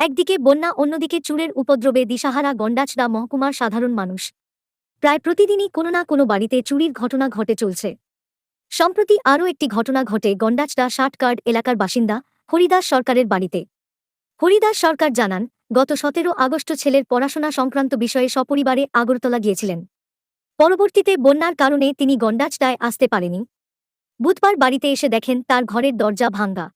একদিকে বন্যা, অন্যদিকে চুরের উপদ্রবে দিশাহারা গন্ডাছড়া মহকুমার সাধারণ মানুষ। প্রায় প্রতিদিনই কোনো না কোনো বাড়িতে চুরির ঘটনা ঘটে চলছে। সম্প্রতি আরও একটি ঘটনা ঘটে গন্ডাছড়া ষাটকার্ড এলাকার বাসিন্দা হরিদাস সরকারের বাড়িতে। হরিদাস সরকার জানান, গত সতেরো আগস্ট ছেলের পড়াশোনা সংক্রান্ত বিষয়ে সপরিবারে আগরতলা গিয়েছিলেন। পরবর্তীতে বন্যার কারণে তিনি গন্ডাছড়ায় আসতে পারেনি। বুধবার বাড়িতে এসে দেখেন তার ঘরের দরজা ভাঙ্গা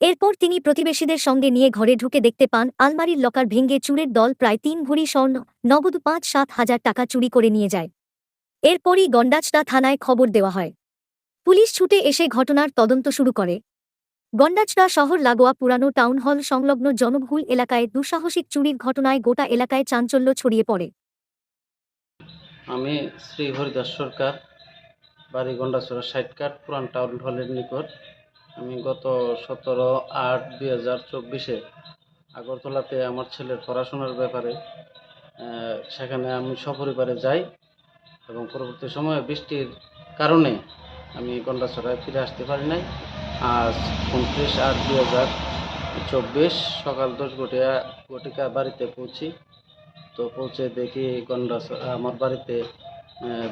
এরপর তিনি প্রতিবেশীদের সঙ্গে নিয়ে ঘরে ঢুকে দেখতে পান, আলমারির লকার ভেঙে চুরের দল প্রায় তিন ভরি স্বর্ণ, নগদ পাঁচ সাত হাজার টাকা চুরি করে নিয়ে যায়। এরপরই গন্ডাছড়া থানায় খবর দেওয়া হয়। পুলিশ ছুটে এসে ঘটনার তদন্ত শুরু করে। গন্ডাছড়া শহর লাগোয়া পুরানো টাউন হল সংলগ্ন জনবহুল এলাকায় দুঃসাহসিক চুরির ঘটনায় গোটা এলাকায় চাঞ্চল্য ছড়িয়ে পড়ে। আমি শ্রী হরিদাস সরকার বাড়ি গন্ডাছড়া ষাট কাঠ পুরান টাউন হলের নিকট। আমি গত সতেরো আট দুই হাজার চব্বিশে আগরতলাতে আমার ছেলের পড়াশোনার ব্যাপারে সেখানে আমি সপরিবারে যাই এবং পরবর্তী সময়ে বৃষ্টির কারণে আমি গন্ডাছড়ায় ফিরে আসতে পারি নাই। আজ উনত্রিশ আট দুই হাজার চব্বিশ সকাল দশ ঘটিয়া ঘটিকা বাড়িতে পৌঁছি। তো পৌঁছে দেখি গন্ডাস আমার বাড়িতে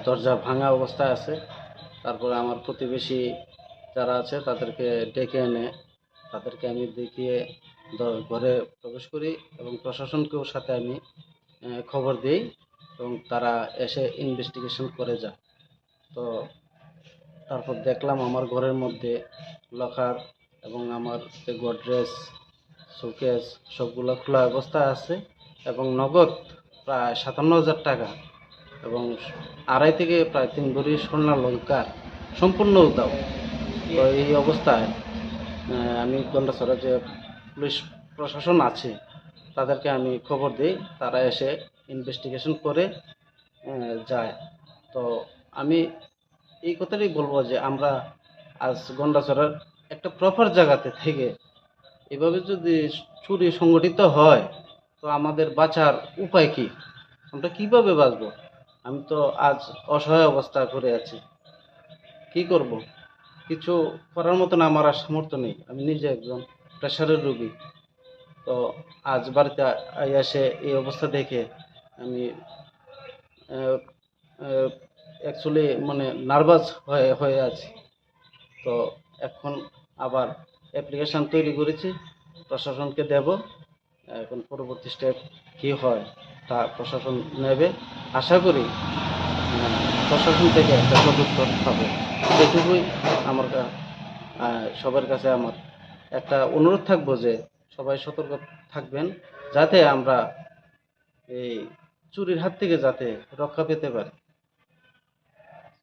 দরজা ভাঙা অবস্থায় আছে। তারপরে আমার প্রতিবেশী যারা আছে তাদেরকে ডেকে এনে তাদেরকে আমি দেখিয়ে ঘরে প্রবেশ করি এবং প্রশাসনকেও সাথে আমি খবর দিই এবং তারা এসে ইনভেস্টিগেশন করে যায়। তো তারপর দেখলাম আমার ঘরের মধ্যে লকার এবং আমার যে গোদরেজ শোকেস সবগুলো খোলা অবস্থায় আছে এবং নগদ প্রায় সাতান্ন হাজার টাকা এবং আড়াই থেকে প্রায় তিন ভরি স্বর্ণা লঙ্কার সম্পূর্ণ উদাও এই অবস্থায় আমি গন্ডাছড়া যে পুলিশ প্রশাসন আছে, তাদেরকে আমি খবর দিই, তারা এসে ইনভেস্টিগেশন করে যায়। তো আমি এই কথাটাই বলব যে আমরা আজ গন্ডাছড়ার একটা প্রপার জায়গাতে থেকে এভাবে যদি চুরি সংগঠিত হয়, তো আমাদের বাঁচার উপায় কি? আমরা কীভাবে বাঁচবো? আমি তো আজ অসহায় অবস্থা করে আছি। কি করব? কিছু করার মতন আমার আর সামর্থ্য নেই। আমি নিজে একজন প্রেশারের রোগী। তো আজ বাড়িতে আ- এসে এই অবস্থা দেখে আমি অ্যাকচুয়ালি মানে নার্ভাস হয়ে হয়ে আছি। তো এখন আবার অ্যাপ্লিকেশান তৈরি করেছি। প্রশাসনকে দেব। এখন পরবর্তী স্টেপ কী হয় তা প্রশাসন নেবে। আশা করি প্রশাসন থেকে একটা সদুত্তর হবে। সেটুকুই আমার সবার কাছে আমার একটা অনুরোধ থাকব যে সবাই সতর্ক থাকবেন যাতে আমরা এই চুরির হাত থেকে যাতে রক্ষা পেতে পারি।